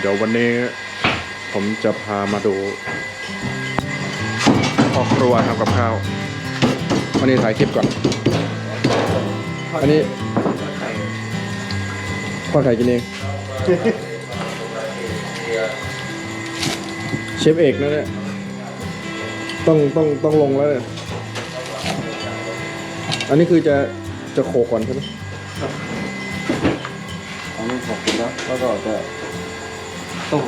เดี๋ยววันนี้ผมจะพามาดูพ่อครัวทำกับข้าว วันนี้ถ่ายคลิปก่อน อันนี้พ่อไข่กินเอง เชฟเอกนะเนี่ย ต้องต้องต้องลงแล้วเนี่ยอันนี้คือจะจะโขกก่อนใช่ไหมอันนี้ขอบคุณแล้วแล้วก็จะ ต้ม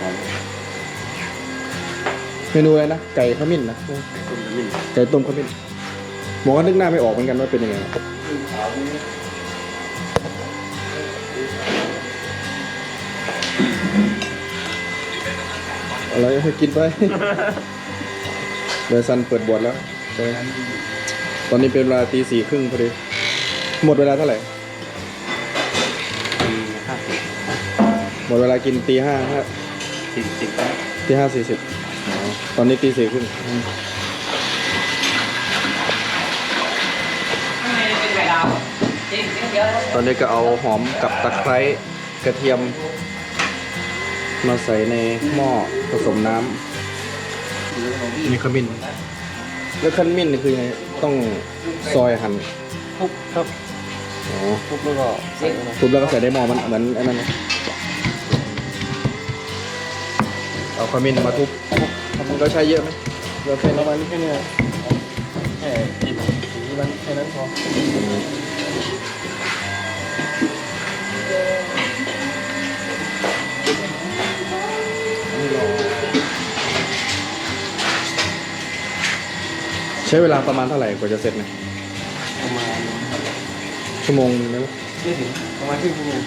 ก่อนเมนูอะไรนะ ไก่ขมิ้นนะต้มขมิ้นไก่ต้มขมิ้นหมอก็นึกหน้าไม่ออกเหมือนกันว่าเป็นยังไงขาวนี่อะไรให้กินไปเดี๋ยวซันเปิดบวชแล้วใช่ไหมตอนนี้เป็นเวลาตีสี่ครึ่งพอดี หมดเวลาเท่าไหร่ ปีห้าสิบ หมดเวลากินตีห้าห้าสี่สิบตีห้าสี่สิบตอนนี้ตีสี่ครึ่งอืมข้างในเป็นไข่ดาวจริงเยอะตอนนี้ก็เอาหอมกับตะไคร้กระเทียม มาใส่ในหม้อผสมน้ำมีขมิ้นแล้วขมิ้นนี่คือยังไงต้องซอยหั่นทุบครับอ๋อทุบแล้วก็ใส่นะทุบแล้วก็ใส่ในหม้อมันเหมือนไอ้นั่นนะ เอาขมิ้นมาทุบมันก็ใช้เยอะไหมเราใช้ปน้ระมาณนี้แค่เนี้แค่ติดสีมันแค่นั้นพอใช้เวลาประมาณเท่าไหร่กว่าจะเสร็จเนี่ยประมาณชั่วโมงนึงไหมไม่ถึงประมาณครึ่งชั่วโมง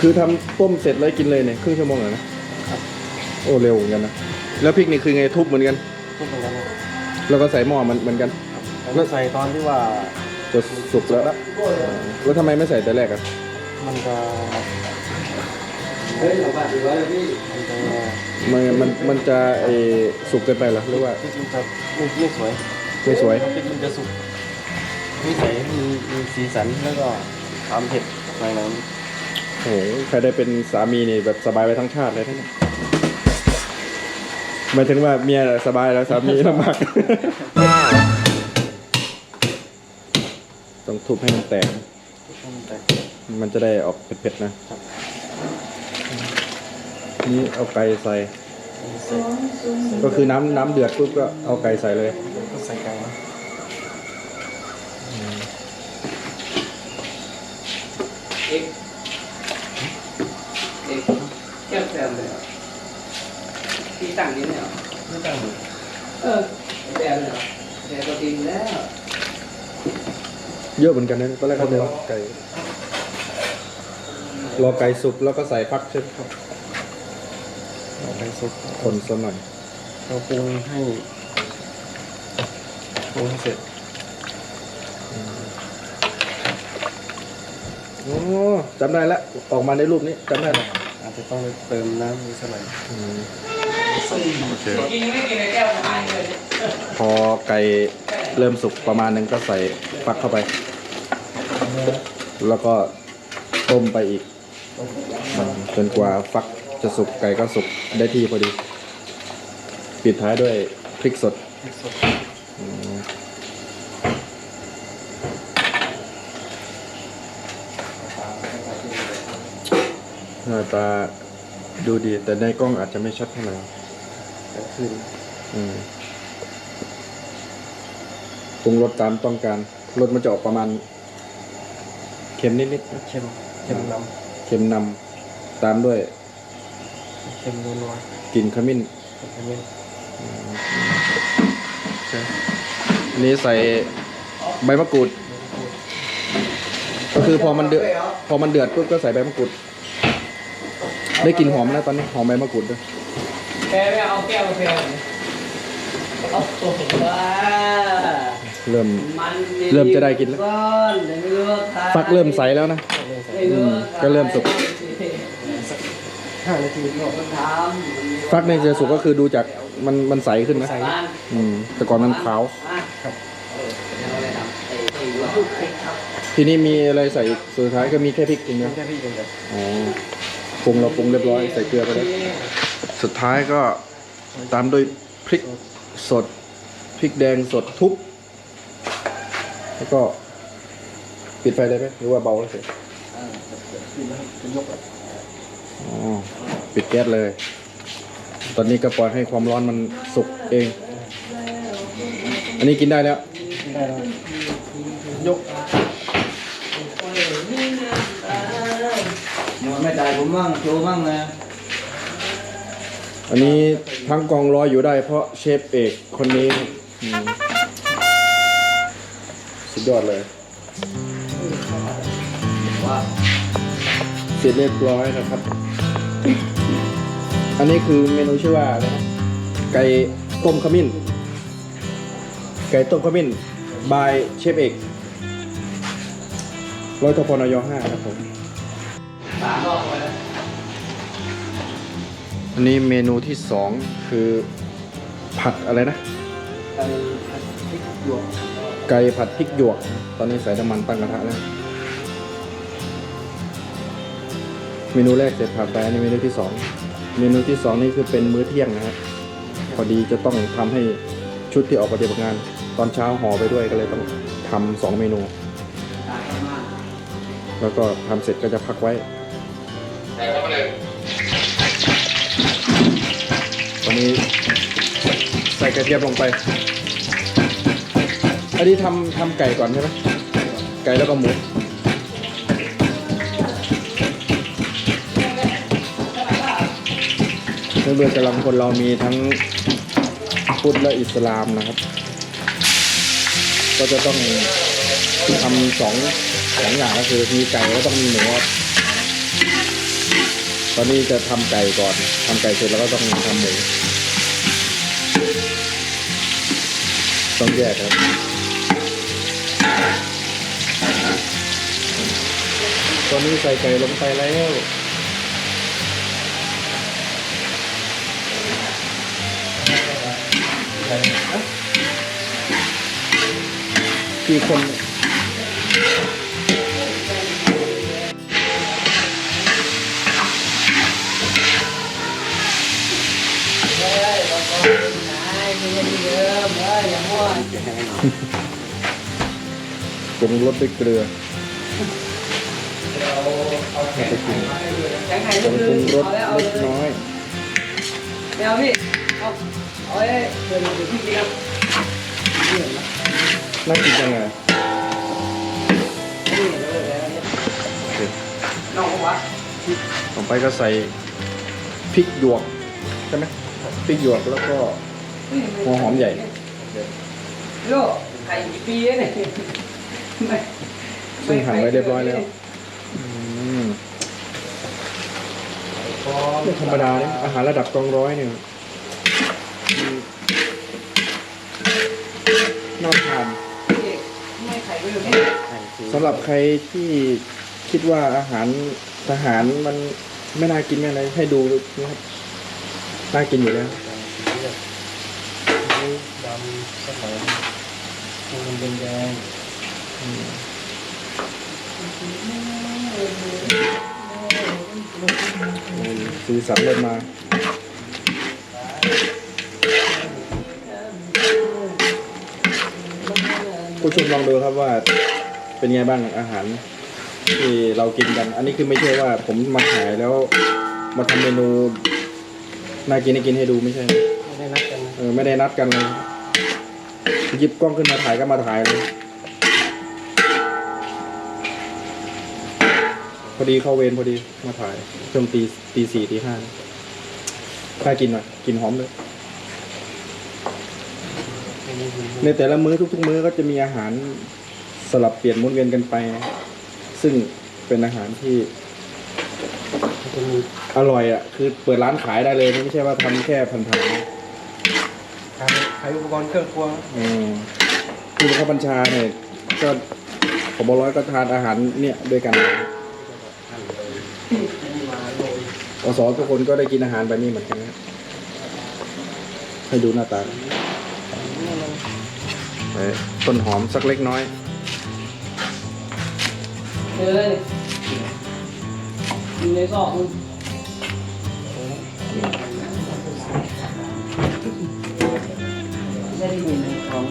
คือทำต้มเสร็จแล้วกินเลยเนี่ยครึ่งชั่วโมงเหรอนะครับ โอ้เร็วเหมือนกันนะแล้วพริกนี่คือไงทุบเหมือนกัน ทุบเหมือนกันนะแล้วก็ใส่หม้อมันเหมือนกันแล้วใส่ตอนที่ว่าจะสุกแล้วแล้วทำไมไม่ใส่แต่แรกอะมันจะเฮ้ยสองบาทสี่ร้อยเลยพี่มันจะมันมันมันจะไอสุกเกินไปเหรอหรือว่าพริกมันจะไม่ไม่สวยไม่สวยพริกมันจะสุกไม่ใสมีมีสีสันแล้วก็ความเผ็ดอะไรนั้น โอ้โหใครได้เป็นสามีนี่แบบสบายไปทั้งชาติเลยท่านเนี่ย หมายถึงว่าเมียสบายแล้วสามีลำบาก ต้องทุบให้มันแตก มันจะได้ออกเผ็ดๆนะ นี่เอาไก่ใส่ ก็คือน้ำน้ำเดือดปุ๊บก็เอาไก่ใส่เลย ใส่ไก่เอกเอกแก้วแซมเลยเหรอพี่ ตั้งนี้เนี่ยเหรอไม่ต้องดูเออแซมเลยเหรอแซมก็กินแล้ว เยอะเหมือนกันนะตอนแรกเขาจะไก่รอไก่สุกแล้วก็ใส่ฟักใช่ไหมครับเอาไปซุปคนสักหน่อยเราปรุงให้ปรุงให้เสร็จโอ้จำได้แล้วออกมาในรูปนี้จำได้แล้วอาจจะต้องเติมน้ำนิดสักหน่อย โอเค กินไม่กินในแก้วหายเลยพอไก่เริ่มสุกประมาณนึงก็ใส่ฟักเข้าไป แล้วก็ต้มไปอีกจนกว่าฟักจะสุกไก่ก็สุกได้ที่พอดี ปิดท้ายด้วยพริกสดพริกสดอืมหน้าตา ดูดี แต่ในกล้องอาจจะไม่ชัดเท่าไหร่กลางคืนอืมปรุงรสตามต้องการรสมันจะออกประมาณ เค็มนิดๆนะเค็มเค็มน้เค็มนำตามด้วยำเค็มนัวกลิ่นขมิ้นๆเค็มนิดใช่อันนี้ใส่ใบมะกรูด ก็คือพอมันเดือดพอมันเดือดปุ๊บก็ใส่ใบมะกรูด ได้กลิ่นหอมนะตอนนี้หอมใบมะกรูดด้วยแพ้ไม่เอาแก้วแพ้เอาตัวว่าเริ่มมันเริ่มจะได้กินแล้วก้อนแต่ไม่รู้ว่าใครฟักเริ่มใสแล้วนะๆเริ่มใส่ไม่รู้ว่าใคก็เริ่มสุก ห้านาทีก็คนทำฟักในจะสุกก็คือดูจากมันมันใสขึ้นนะใสบ้านอืมแต่ก่อนมันขาว อะครับเออเอาอะไรทำไอ้ไอ้หัวทุกไอ้ครับทีนี้มีอะไรใส่อีกสุดท้ายก็มีแค่พริกอย่างเดียวแค่พี่เป็นแบบอ๋อ ปรุงเราปรุงเรียบร้อยใส่เกลือไปแล้วสุดท้ายก็ตามด้วยพริกสดพริกแดงสดทุบแล้วก็ปิดไฟได้ไหมหรือว่าเบาแล้วเสร็จอ๋อปิดแก๊สเลย ตอนนี้ก็ปล่อยให้ความร้อนมันสุกเอง อันนี้กินได้แล้ว ไม่จ่ายผมมั่งโชว์มั่งนะอันนี้ทั้งกองร้อยอยู่ได้เพราะเชฟเอกคนนี้อืมสุดยอดเลยเสร็จเรียบร้อยนะครับ อันนี้คือเมนูชื่อว่าอะไรนะไก่ต้มขมิ้น ไก่ต้มขมิ้น บายเชฟเอกร้อยทพนยห้าครับผม สามรอบไปแล้วอันนี้เมนูที่สองคือผัดอะไรนะ ไก่ผัดพริกหยวกไก่ผัดพริกหยวก ตอนนี้ใส่น้ำมันตั้งกระทะแล้ว เมนูแรกเสร็จผ่านไปอันนี้เมนูที่สอง เมนูที่สองนี่คือเป็นมื้อเที่ยงนะครับพอดีจะต้องทำให้ชุดที่ออกปฏิบัติงาน ตอนเช้าห่อไปด้วยก็เลยต้องทำสองเมนู ตายมากแล้วก็ทำเสร็จก็จะพักไว้ ตอนนี้ใส่กระเทียมลงไป อันนี้ทำทำไก่ก่อนใช่ไหมไก่แล้วก็หมูเรื่อเรื่องกำลังคนเรามีทั้งพุทธและอิสลามนะครับ ก็จะต้องทำสองสองอย่างก็คือมีไก่แล้วต้องมีหมู ตอนนี้จะทำไก่ก่อนทำไก่เสร็จแล้วก็ต้องทำหมูต้องแยกครับตอนนี้ใส่ไก่ลงไปแล้วกี่คน มเฮ้ยอย่ามั่วปรุงรสด้วยเกลือเอาเอาแข็งไข่มาให้ด้วยแข็งไข่ผก็งคืปรุงรสเล็กน้อยไม่เอาพี่เอาเอาไว้เดี๋ยวเดี๋ยวพี่กินครับนี่เห็นไหมน่ากินจังเลยนี่เห็นแล้วเลยเนี่ยโอเคน้องว่าต่อไปก็ใส่พริกหยวกใช่ไหมพริกหยวกแล้วก็หัวหอมใหญ่ โลกไข่กี่ปีแล้วเนี่ยไม่ซึ่งหั่นไว้เรียบร้อยแล้วอืมไม่ธรรมดาเนี่ยอาหารระดับกองร้อยเนี่ยน่าทานไม่ไข่ก็อยู่นี่ไข่สีสำหรับใครที่คิดว่าอาหารทหารมันไม่น่ากินไม่อะไรให้ดูนะครับน่ากินอยู่แล้ว นี่ดำสักหอมันเป็นแดงสีสันเริ่มมาผู้ชมลองดูครับว่าเป็นไงบ้างอาหารที่เรากินกัน อันนี้คือไม่ใช่ว่าผมมาขายแล้วมาทำเมนูน่ากินให้กินให้ดูไม่ใช่ ไม่ได้นัดกันนะเออไม่ได้นัดกันเลย หยิบกล้องขึ้นมาถ่ายก็มาถ่ายเลยพอดีเข้าเวรพอดีมาถ่ายช่วงตีตีสี่ตีห้าถ้ากินหน่อยกินหอมเลย ในแต่ละมื้อทุก ๆ มื้อก็จะมีอาหารสลับเปลี่ยนหมุนเวียนกันไป ซึ่งเป็นอาหารที่อร่อยอะ คือเปิดร้านขายได้เลย ไม่ใช่ว่าทำแค่พันขาย ขายอุปกรณ์เครื่องครัวๆอืมคือพระบัญชาเนี่ยก็ผมร้อยก็ทานอาหารเนี่ยด้วยกันมาโรยอสทุกคนก็ได้กินอาหารแบบนี้เหมือนกันนะให้ดูหน้าตาเอ้ยต้นหอมสักเล็กน้อยเอออยู่ในซอก มึงของ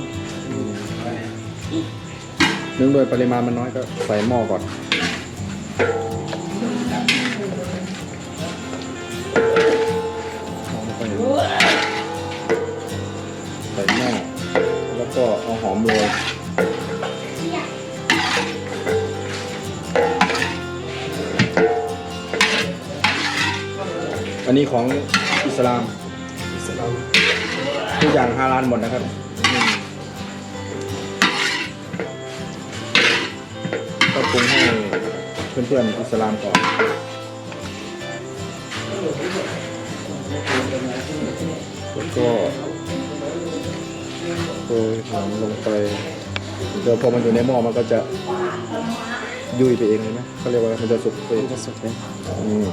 เนื่องโดวยปริมาณมันน้อยก็ใส่หม้อก่อน ใส่หม้อแล้วก็เอาหอมโรยอันนี้ของอิสลาม อย่างฮาลาลหมดนะครับอืมก็ปรุงให้เพื่อนๆอิสลามก่อนแล้วก็โรยหอมลงไป เดี๋ยวพอมันอยู่ในหม้อมันก็จะยุ่ยไปเองเลยไหมเขาเรียกว่าอะไรมันจะสุกไปเองมันจะสุกเลยอืม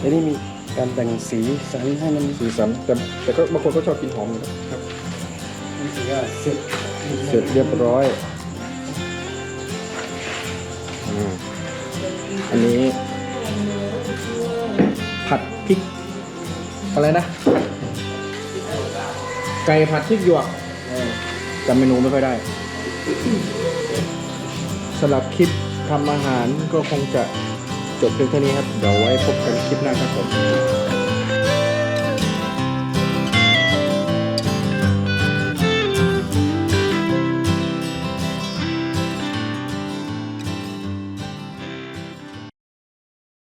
แล้วนี่มี การแต่งสีสันให้มันสีสันแต่แต่ก็บางคนก็ชอบกินหอมอยู่นะครับนี่ถือว่าเสร็จเสร็จเรียบร้อยอืมอันนี้ ผัดพริก อะไรนะ ไก่ผัดพริกหยวกเออจำเมนูไม่ค่อยได้สำหรับคลิปทำอาหารก็คงจะ จบเพียงเท่านี้ครับ เดี๋ยวไว้พบกันคลิปหน้าครับผม